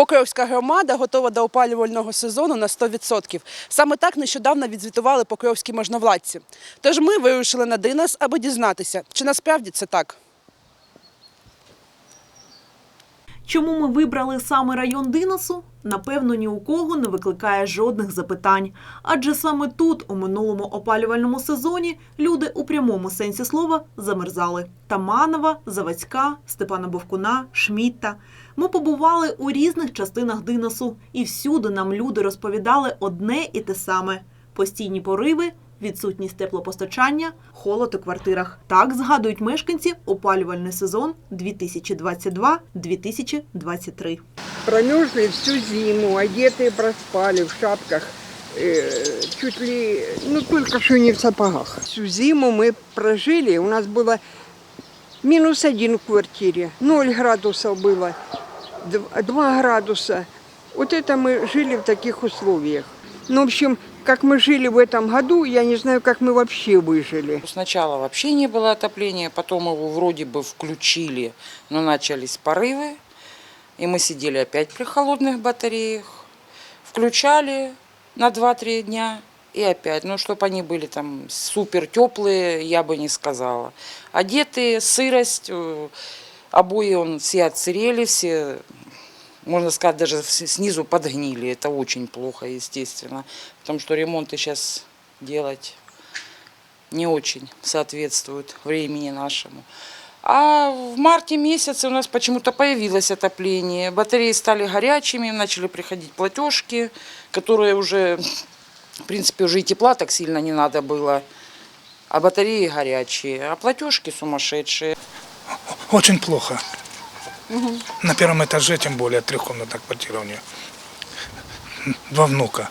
Покровська громада готова до опалювального сезону на 100%. Саме так нещодавно відзвітували покровські можновладці. Тож ми вирушили на Динас, аби дізнатися, чи насправді це так. Чому ми вибрали саме район Диносу? Напевно, ні у кого не викликає жодних запитань. Адже саме тут, у минулому опалювальному сезоні, люди у прямому сенсі слова замерзали. Таманова, Заводська, Степана Бовкуна, Шмітта. Ми побували у різних частинах Диносу, і всюди нам люди розповідали одне і те саме: постійні пориви, відсутність теплопостачання, холод у квартирах. Так згадують мешканці опалювальний сезон 2022-2023. Промерзли всю зиму, одетые проспали в шапках, э, чуть ли, ну только что не в сапогах. Всю зиму мы прожили, у нас было минус один в квартире, 0 градусов было, 2 градуса. Вот это мы жили в таких условиях. Ну, в общем, как мы жили в этом году, я не знаю, как мы вообще выжили. Сначала вообще не было отопления, потом его вроде бы включили, но начались порывы. И мы сидели опять при холодных батареях. Включали на 2-3 дня и опять. Ну, чтобы они были там супер теплые, я бы не сказала. Одетые, сырость, э, обои он все отсырели, все, можно сказать, даже снизу подгнили. Это очень плохо, естественно. Потому что ремонты сейчас делать не очень соответствует времени нашему. А в марте месяце у нас почему-то появилось отопление. Батареи стали горячими, начали приходить платежки, которые уже, в принципе, уже и тепла так сильно не надо было. А батареи горячие, а платежки сумасшедшие. Очень плохо. На первом этаже, тем более, трехкомнатная квартира у нее. Два внука.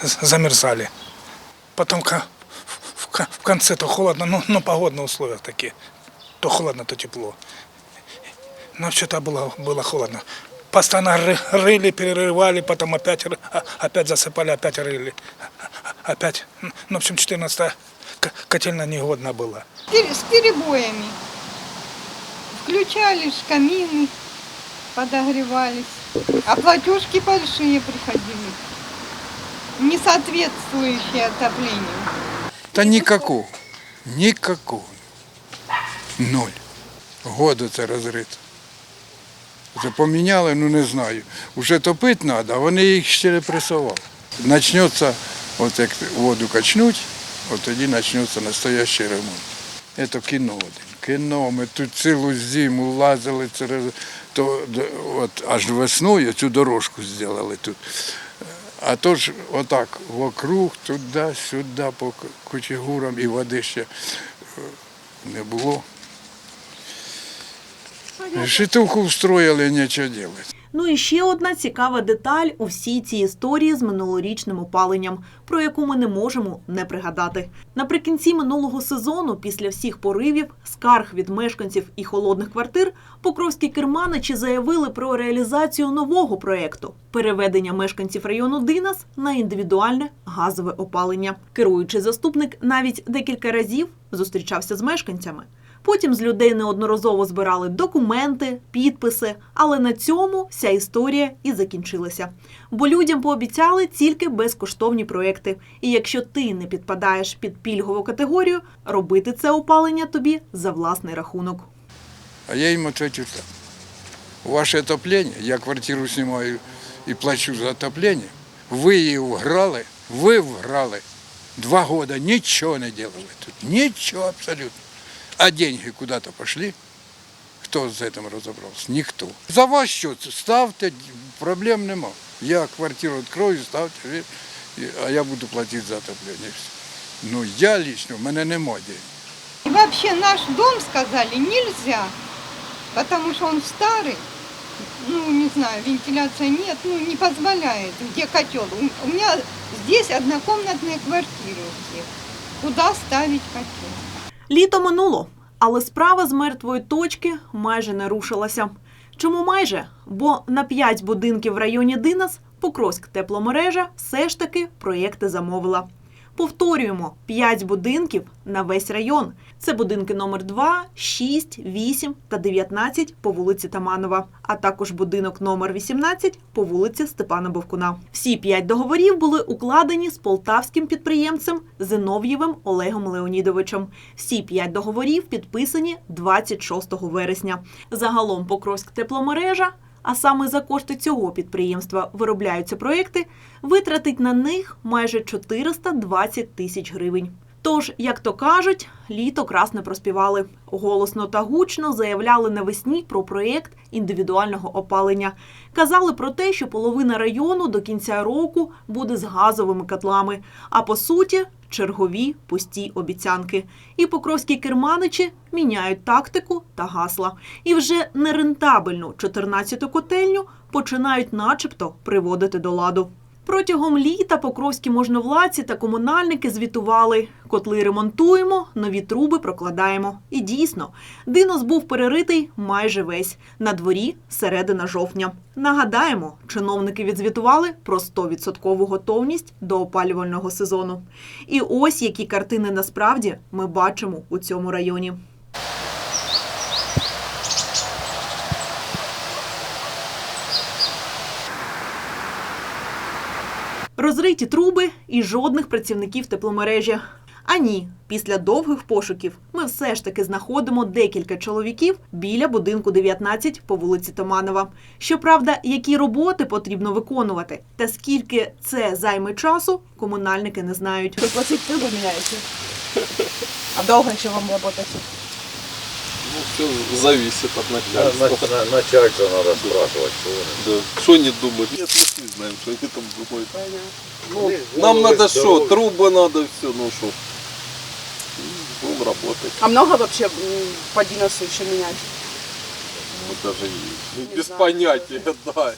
Замерзали. Потом в, конце то холодно, ну, ну погодные условия такие. То холодно, то тепло. Но что-то было, было холодно. Постоянно ры- рыли, перерывали, потом опять, а- опять засыпали, опять рыли. Опять. Ну, в общем, 14 котельная негодна была. С перебоями. Включались камины, подогревались. А платежки большие приходили. Не соответствующие отоплению. Та никакого. Никакого. Ноль. Году це розрито. Це поміняли, ну не знаю. Уже топити треба, а вони їх ще не пресували. Начнеться, от як воду качнуть, от тоді почнеться настоящий ремонт. Це кіно один. Кіно. Ми тут цілу зиму лазили, через, то, от, аж весною цю дорожку зробили тут. А то ж отак вокруг, туди-сюди, по кучегурам і води ще е, не було. Житовку встроїли, нічого робити. Ну і ще одна цікава деталь у всій цій історії з минулорічним опаленням, про яку ми не можемо не пригадати. Наприкінці минулого сезону, після всіх поривів, скарг від мешканців і холодних квартир, покровські керманичі заявили про реалізацію нового проекту переведення мешканців району Динас на індивідуальне газове опалення. Керуючий заступник навіть декілька разів зустрічався з мешканцями. Потім з людей неодноразово збирали документи, підписи, але на цьому вся історія і закінчилася. Бо людям пообіцяли тільки безкоштовні проекти. І якщо ти не підпадаєш під пільгову категорію, робити це опалення тобі за власний рахунок. А я їм ответив так. Ваше отоплення, я квартиру знімаю і плачу за отоплення, ви її вграли, ви вграли. Два года нічого не делали тут. Нічого абсолютно А деньги куда-то пошли. Хто з цим розібрався? Ніхто. За ваш счет ставте, проблем нема. Я квартиру відкрою, ставте, ви- і- а я буду платити за отоплення. і все. Ну я лично, в мене нема денег. И вообще наш дом, сказали, нельзя. Потому что он старый. Ну, не знаю, вентиляция нет, ну, не позволяет. Где котел? У- У меня здесь однокомнатные квартиры у всех. Куда ставить котел? Літо минуло, але справа з мертвої точки майже не рушилася. Чому майже? Бо на п'ять будинків в районі Динас Покровськ тепломережа все ж таки проєкти замовила. Повторюємо, 5 будинків на весь район. Це будинки номер 2, 6, 8 та 19 по вулиці Таманова, а також будинок номер 18 по вулиці Степана Бовкуна. Всі п'ять договорів були укладені з полтавським підприємцем Зинов'євим Олегом Леонідовичем. Всі п'ять договорів підписані 26 вересня. Загалом Покровськ тепломережа а саме за кошти цього підприємства виробляються проекти, витратить на них майже 420 тисяч гривень. Тож, як то кажуть, літо красне проспівали. Голосно та гучно заявляли навесні про проєкт індивідуального опалення. Казали про те, що половина району до кінця року буде з газовими котлами, а по суті чергові пусті обіцянки. І покровські керманичі міняють тактику та гасла. І вже нерентабельну 14-ту котельню починають начебто приводити до ладу. Протягом літа покровські можновладці та комунальники звітували: котли ремонтуємо, нові труби прокладаємо. І дійсно, динос був переритий майже весь на дворі середина жовтня. Нагадаємо, чиновники відзвітували про 100% готовність до опалювального сезону. І ось які картини насправді ми бачимо у цьому районі. Розриті труби і жодних працівників тепломережі. А ні, після довгих пошуків ми все ж таки знаходимо декілька чоловіків біля будинку 19 по вулиці Томанова. Щоправда, які роботи потрібно виконувати та скільки це займе часу, комунальники не знають. Приплатить трубу міняєте. А довго ще вам працювати? Ну, все зависит от начальства. На, на, начальство надо спрашивать, что они. Да. Что они думают? Нет, мы ж не знаем, что они там думают. Ну, Вони нам голови надо что? здорові. Трубы надо, все, ну что. Будем работать. А много вообще м, по Диносу еще менять? Мы даже не- Не без знаю. понятия, да.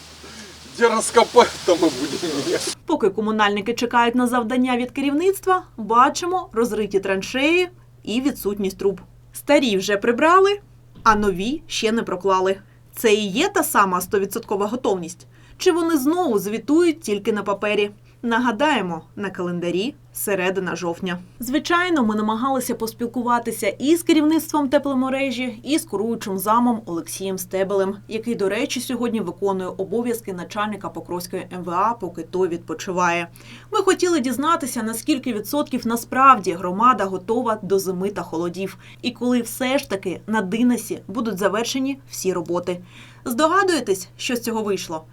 Где раскопать, там мы будем менять. Поки комунальники чекають на завдання від керівництва, бачимо розриті траншеї і відсутність труб. Старі вже прибрали, а нові ще не проклали. Це і є та сама 100% готовність? Чи вони знову звітують тільки на папері? Нагадаємо, на календарі середина жовтня. Звичайно, ми намагалися поспілкуватися і з керівництвом тепломережі, і з куруючим замом Олексієм Стебелем, який, до речі, сьогодні виконує обов'язки начальника Покровської МВА, поки той відпочиває. Ми хотіли дізнатися, наскільки відсотків насправді громада готова до зими та холодів, і коли все ж таки на Динасі будуть завершені всі роботи. Здогадуєтесь, що з цього вийшло?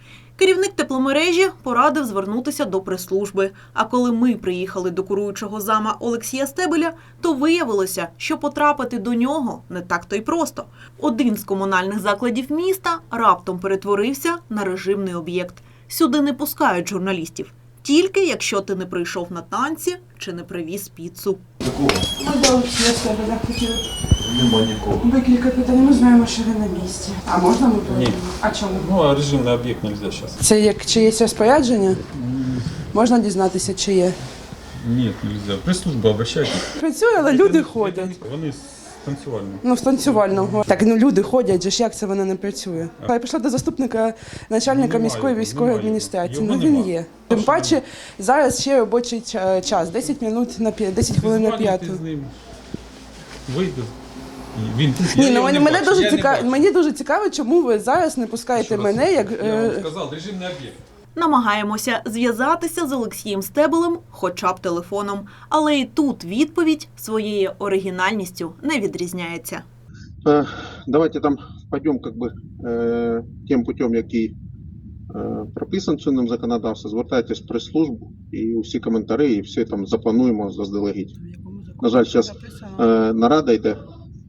Керівник тепломережі порадив звернутися до прес-служби. А коли ми приїхали до куруючого зама Олексія Стебеля, то виявилося, що потрапити до нього не так то й просто. Один з комунальних закладів міста раптом перетворився на режимний об'єкт. Сюди не пускають журналістів. Тільки якщо ти не прийшов на танці чи не привіз піцу. Ми Нема нікого. викликати питання, ми знаємо, що ви на місці. А можна ми поїдемо? А чому? Ну, а режимный объект нельзя сейчас. Це як чиєсь розпорядження? Можна дізнатися, чи є. Нет, нельзя. Пресс-служба, обращайтесь. Працює, але люди ходять. Вони з танцювального. Ну, з танцювального. Так, ну люди ходять, же ж як це вона не працює? Я пішла до заступника начальника Немає міської військової немає адміністрації. його. Ну він нема. є. Тим паче зараз ще робочий ча- час, 10 минут на п'я- 10 хвилин на Звідзвонюйте п'яту. з ним. Вийде. Він. Ні, Я ну його мене, не мене бачу, дуже я не цікаво. бачу. Мені дуже цікаво, чому ви зараз не пускаєте Ще раз, мене як. Я вам е, сказав, режимний об'єкт. Намагаємося зв'язатися з Олексієм Стебелем хоча б телефоном, але і тут відповідь своєю оригінальністю не відрізняється. Е, Давайте там пойдем как бы е, тим путем, який е, прописан чинним законодавством. Звертайтесь в прес-службу і усі коментарі, і все там заплануємо заздалегідь. На жаль, зараз е, нарада йде.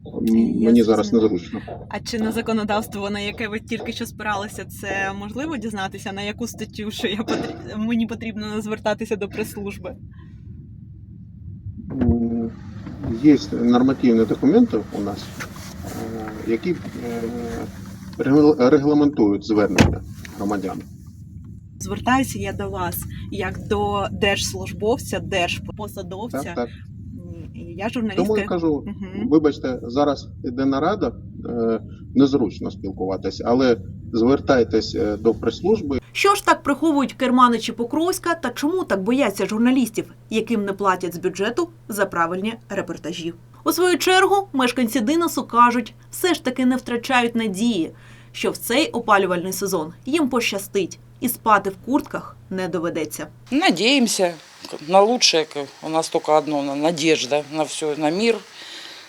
Мені зараз зрозуміла. незручно. А чи на законодавство, на яке ви тільки що спиралися, це можливо дізнатися, на яку статтю, що я потрі- мені потрібно звертатися до прес-служби? Є нормативні документи у нас, е, які е, регламентують звернення громадян. Звертаюся я до вас як до держслужбовця, держпосадовця. Так, так. Я журналістка. Тому я кажу, Мгм. вибачте, зараз іде нарада, е, незручно спілкуватися, але звертайтесь е, до прес-служби. Що ж так приховують керманичі Покровська та чому так бояться журналістів, яким не платять з бюджету за правильні репортажі? У свою чергу мешканці Диносу кажуть, все ж таки не втрачають надії, що в цей опалювальний сезон їм пощастить і спати в куртках не доведеться. Надеемся на лучшее. к- У нас только одно, на- надежда на все, на мир,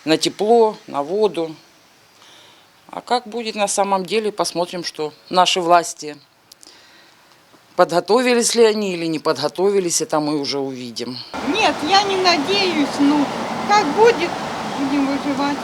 на тепло, на воду. А как будет на самом деле, посмотрим, что наши власти подготовились ли они или не подготовились, это мы уже увидим. Нет, я не надеюсь, ну, как будет, будем выживать.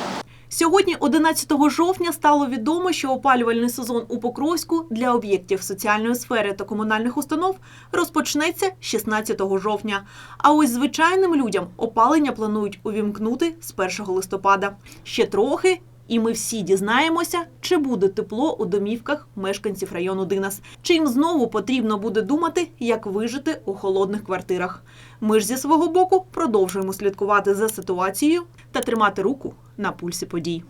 Сьогодні, 11 жовтня, стало відомо, що опалювальний сезон у Покровську для об'єктів соціальної сфери та комунальних установ розпочнеться 16 жовтня. А ось звичайним людям опалення планують увімкнути з 1 листопада. Ще трохи. І ми всі дізнаємося, чи буде тепло у домівках мешканців району Динас, чи їм знову потрібно буде думати, як вижити у холодних квартирах. Ми ж зі свого боку продовжуємо слідкувати за ситуацією та тримати руку на пульсі подій.